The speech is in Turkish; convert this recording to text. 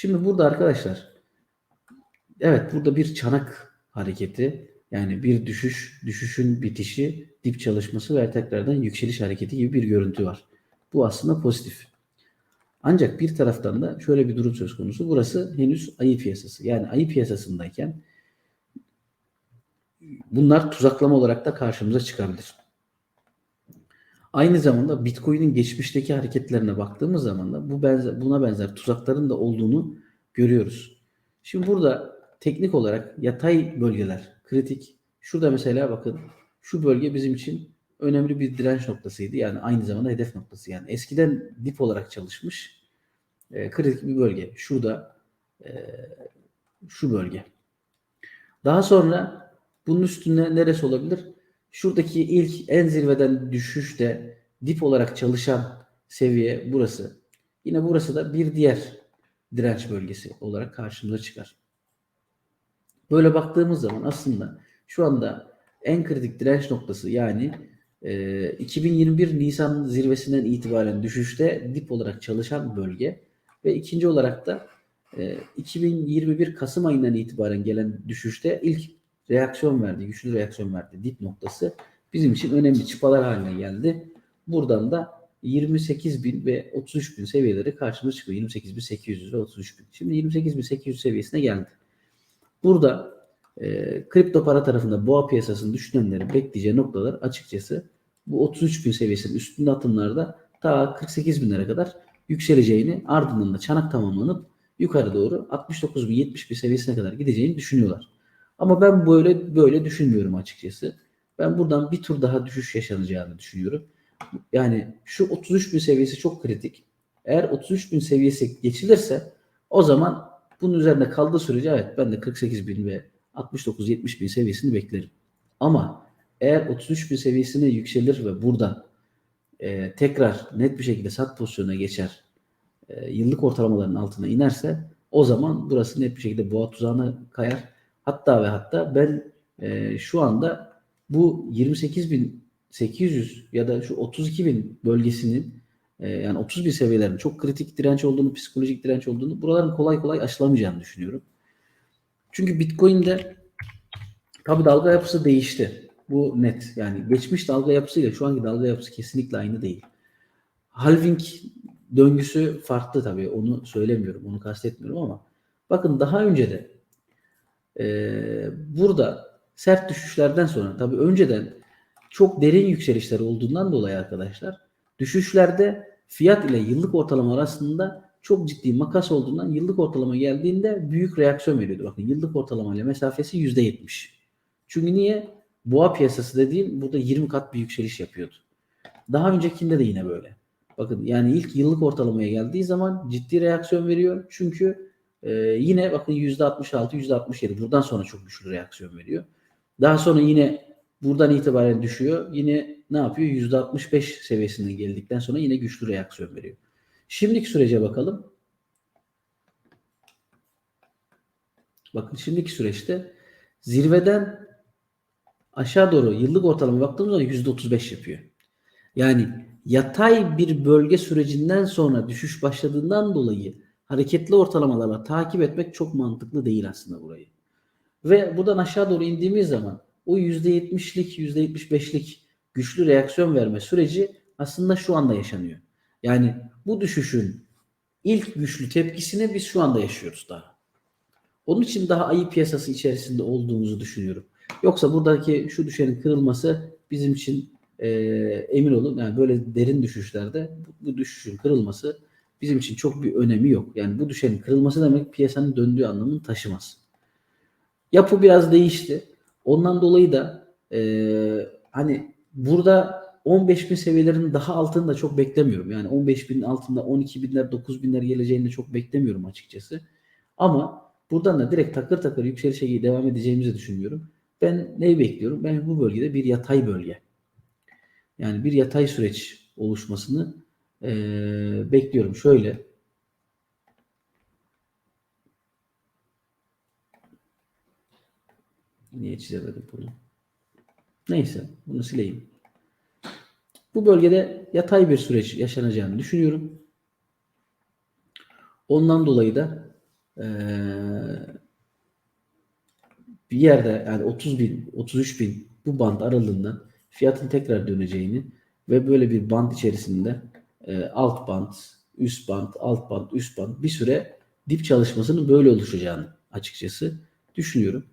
Şimdi burada arkadaşlar evet burada bir çanak hareketi yani bir düşüş, düşüşün bitişi, dip çalışması ve tekrardan yükseliş hareketi gibi bir görüntü var. Bu aslında pozitif. Ancak bir taraftan da şöyle bir durum söz konusu. Burası henüz ayı piyasası. Yani ayı piyasasındayken bunlar tuzaklama olarak da karşımıza çıkabilir. Aynı zamanda Bitcoin'in geçmişteki hareketlerine baktığımız zaman da bu benzer, buna benzer tuzakların da olduğunu görüyoruz. Şimdi burada teknik olarak yatay bölgeler kritik. Şurada mesela bakın şu bölge bizim için önemli bir direnç noktasıydı. Yani aynı zamanda hedef noktası. Yani eskiden dip olarak çalışmış e, kritik bir bölge. Şurada e, şu bölge. Daha sonra bunun üstünde neresi olabilir? Şuradaki ilk en zirveden düşüşte dip olarak çalışan seviye burası. Yine burası da bir diğer direnç bölgesi olarak karşımıza çıkar. Böyle baktığımız zaman aslında şu anda en kritik direnç noktası yani e, 2021 Nisan zirvesinden itibaren düşüşte dip olarak çalışan bölge ve ikinci olarak da e, 2021 Kasım ayından itibaren gelen düşüşte ilk reaksiyon verdi, güçlü reaksiyon verdi dip noktası bizim için önemli çıpalar haline geldi. Buradan da 28.000 ve 33.000 seviyeleri karşımıza çıkıyor. 28.800 ve 33.000. Şimdi 28.800 seviyesine geldi. Burada e, kripto para tarafında boğa piyasasının düşünenlerin bekleyeceği noktalar açıkçası bu 33 bin seviyesinin üstünde atımlarda ta 48 binlere kadar yükseleceğini ardından da çanak tamamlanıp yukarı doğru 69 bin 70 bin seviyesine kadar gideceğini düşünüyorlar. Ama ben böyle böyle düşünmüyorum açıkçası. Ben buradan bir tur daha düşüş yaşanacağını düşünüyorum. Yani şu 33 bin seviyesi çok kritik. Eğer 33 bin seviyesi geçilirse o zaman bunun üzerinde kaldığı sürece evet ben de 48 bin ve 69-70 bin seviyesini beklerim. Ama eğer 33 bin seviyesine yükselir ve buradan e, tekrar net bir şekilde sat pozisyonuna geçer, e, yıllık ortalamaların altına inerse o zaman burası net bir şekilde boğa tuzağına kayar. Hatta ve hatta ben e, şu anda bu 28.800 ya da şu 32.000 bölgesinin e, yani 30 bin seviyelerin çok kritik direnç olduğunu, psikolojik direnç olduğunu buraların kolay kolay aşılamayacağını düşünüyorum. Çünkü Bitcoin'de tabi dalga yapısı değişti. Bu net. Yani geçmiş dalga yapısıyla şu anki dalga yapısı kesinlikle aynı değil. Halving döngüsü farklı tabii. Onu söylemiyorum. Onu kastetmiyorum ama bakın daha önce de burada sert düşüşlerden sonra tabii önceden çok derin yükselişler olduğundan dolayı arkadaşlar düşüşlerde fiyat ile yıllık ortalama arasında çok ciddi makas olduğundan yıllık ortalama geldiğinde büyük reaksiyon veriyordu. Bakın yıllık ortalama ile mesafesi %70. Çünkü niye? Boğa piyasası dediğim burada 20 kat bir yükseliş yapıyordu. Daha öncekinde de yine böyle. Bakın yani ilk yıllık ortalamaya geldiği zaman ciddi reaksiyon veriyor. Çünkü e, yine bakın %66, %67 buradan sonra çok güçlü reaksiyon veriyor. Daha sonra yine buradan itibaren düşüyor. Yine ne yapıyor? %65 seviyesinden geldikten sonra yine güçlü reaksiyon veriyor. Şimdiki sürece bakalım. Bakın şimdiki süreçte zirveden aşağı doğru yıllık ortalama baktığımız zaman %35 yapıyor. Yani yatay bir bölge sürecinden sonra düşüş başladığından dolayı hareketli ortalamalarla takip etmek çok mantıklı değil aslında burayı. Ve buradan aşağı doğru indiğimiz zaman o %70'lik, %75'lik güçlü reaksiyon verme süreci aslında şu anda yaşanıyor. Yani bu düşüşün ilk güçlü tepkisini biz şu anda yaşıyoruz daha. Onun için daha ayı piyasası içerisinde olduğumuzu düşünüyorum. Yoksa buradaki şu düşenin kırılması bizim için e, emin olun yani böyle derin düşüşlerde bu, bu düşüşün kırılması bizim için çok bir önemi yok. Yani bu düşenin kırılması demek piyasanın döndüğü anlamını taşımaz. Yapı biraz değişti. Ondan dolayı da e, hani burada 15 bin seviyelerinin daha altını da çok beklemiyorum. Yani 15 binin altında 12 binler 9 binler geleceğini de çok beklemiyorum açıkçası. Ama buradan da direkt takır takır yükselişe devam edeceğimizi düşünüyorum. Ben neyi bekliyorum? Ben bu bölgede bir yatay bölge. Yani bir yatay süreç oluşmasını e, bekliyorum. Şöyle Niye çizemedim bunu? Neyse bunu sileyim. Bu bölgede yatay bir süreç yaşanacağını düşünüyorum. Ondan dolayı da Ee, bir yerde yani 30 bin, 33 bin bu band aralığında fiyatın tekrar döneceğini ve böyle bir band içerisinde e, alt band, üst band, alt band, üst band bir süre dip çalışmasının böyle oluşacağını açıkçası düşünüyorum.